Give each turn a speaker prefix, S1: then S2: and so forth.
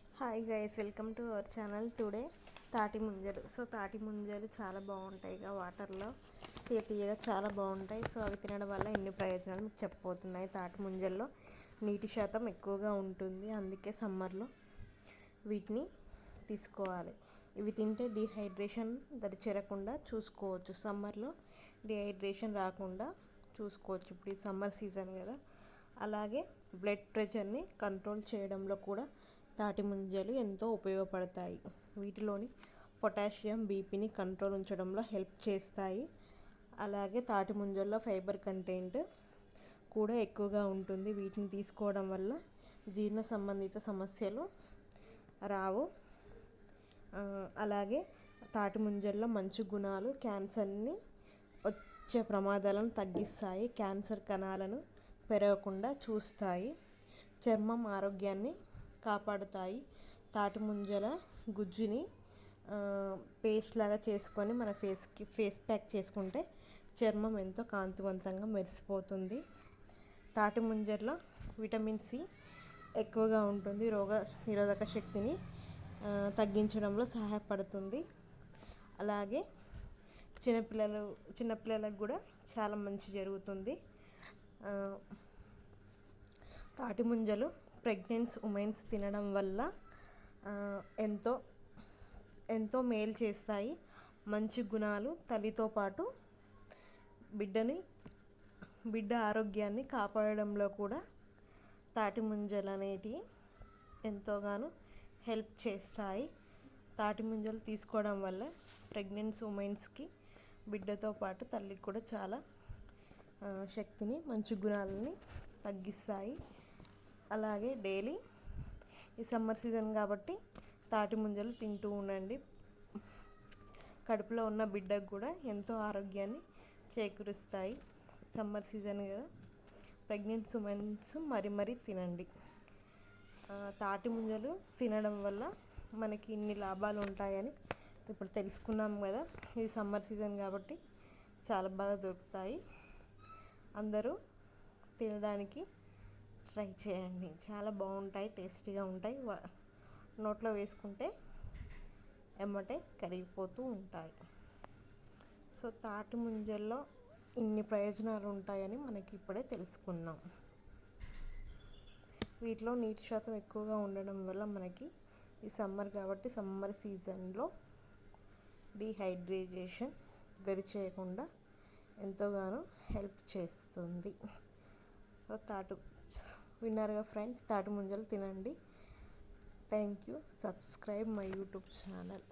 S1: Hi guys welcome to our channel today తాటి ముంజలు so తాటి ముంజలు చాలా బాగుంటాయి ఇక వాటర్లో తీయ తీయగా చాలా బాగుంటాయి. సో అవి తినడం వల్ల ఎన్ని ప్రయోజనాలు మీకు చెప్పబోతున్నాయి తాటి ముంజల్లో నీటి శాతం ఎక్కువగా ఉంటుంది. అందుకే సమ్మర్లో వీటిని తీసుకోవాలి. ఇవి తింటే డిహైడ్రేషన్ దరిచేరకుండా చూసుకోవచ్చు. సమ్మర్లో డిహైడ్రేషన్ రాకుండా చూసుకోవచ్చు. ఇప్పుడు ఈ సమ్మర్ సీజన్ కదా. అలాగే బ్లడ్ ప్రెషర్ని కంట్రోల్ చేయడంలో కూడా తాటి ముంజలు ఎంతో ఉపయోగపడతాయి. వీటిలోని పొటాషియం బీపీని కంట్రోల్ ఉంచడంలో హెల్ప్ చేస్తాయి. అలాగే తాటి ముంజల్లో ఫైబర్ కంటెంట్ కూడా ఎక్కువగా ఉంటుంది. వీటిని తీసుకోవడం వల్ల జీర్ణ సంబంధిత సమస్యలు రావు. అలాగే తాటి ముంజల్లో మంచి గుణాలు క్యాన్సర్ని వచ్చే ప్రమాదాలను తగ్గిస్తాయి. క్యాన్సర్ కణాలను పెరగకుండా చూస్తాయి. చర్మం ఆరోగ్యాన్ని కాపాడుతాయి. తాటి ముంజల గుజ్జుని పేస్ట్ లాగా చేసుకొని మన ఫేస్కి ఫేస్ ప్యాక్ చేసుకుంటే చర్మం ఎంతో కాంతివంతంగా మెరిసిపోతుంది. తాటి ముంజల్లో విటమిన్ సి ఎక్కువగా ఉంటుంది. రోగ నిరోధక శక్తిని తగ్గించడంలో సహాయపడుతుంది. అలాగే చిన్నపిల్లలు చిన్నపిల్లలకు కూడా చాలా మంచి జరుగుతుంది. తాటి ముంజలు ప్రెగ్నెంట్స్ ఉమెన్స్ తినడం వల్ల ఎంతో ఎంతో మేలు చేస్తాయి. మంచి గుణాలు తల్లితో పాటు బిడ్డని బిడ్డ ఆరోగ్యాన్ని కాపాడడంలో కూడా తాటి ముంజలు అనేటివి ఎంతోగానో హెల్ప్ చేస్తాయి. తాటి ముంజలు తీసుకోవడం వల్ల ప్రెగ్నెంట్స్ ఉమెన్స్కి బిడ్డతో పాటు తల్లికి కూడా చాలా శక్తిని మంచి గుణాలని తగ్గిస్తాయి. అలాగే డైలీ ఈ సమ్మర్ సీజన్ కాబట్టి తాటి ముంజలు తింటూ ఉండండి. కడుపులో ఉన్న బిడ్డకు కూడా ఎంతో ఆరోగ్యాన్ని చేకూరుస్తాయి. సమ్మర్ సీజన్ కదా. ప్రెగ్నెంట్ ఉమెన్స్ మరి మరీ తినండి. తాటి ముంజలు తినడం వల్ల మనకి ఇన్ని లాభాలు ఉంటాయని ఇప్పుడు తెలుసుకున్నాం కదా. ఇది సమ్మర్ సీజన్ కాబట్టి చాలా బాగా దొరుకుతాయి. అందరూ తినడానికి ట్రై చేయండి. చాలా బాగుంటాయి టేస్టీగా ఉంటాయి. నోట్లో వేసుకుంటే ఎమ్మటే కరిగిపోతూ ఉంటాయి. సో తాటి ముంజల్లో ఇన్ని ప్రయోజనాలు ఉంటాయని మనకి ఇప్పుడే తెలుసుకున్నాం. వీటిలో నీటి శాతం ఎక్కువగా ఉండడం వల్ల మనకి ఈ సమ్మర్ కాబట్టి సమ్మర్ సీజన్లో డీహైడ్రేషన్ దరి చేయకుండా ఎంతోగానో హెల్ప్ చేస్తుంది. సో తాటు విన్నారుగా ఫ్రెండ్స్ తాటి ముంజలు తినండి. Thank you. Subscribe my YouTube channel.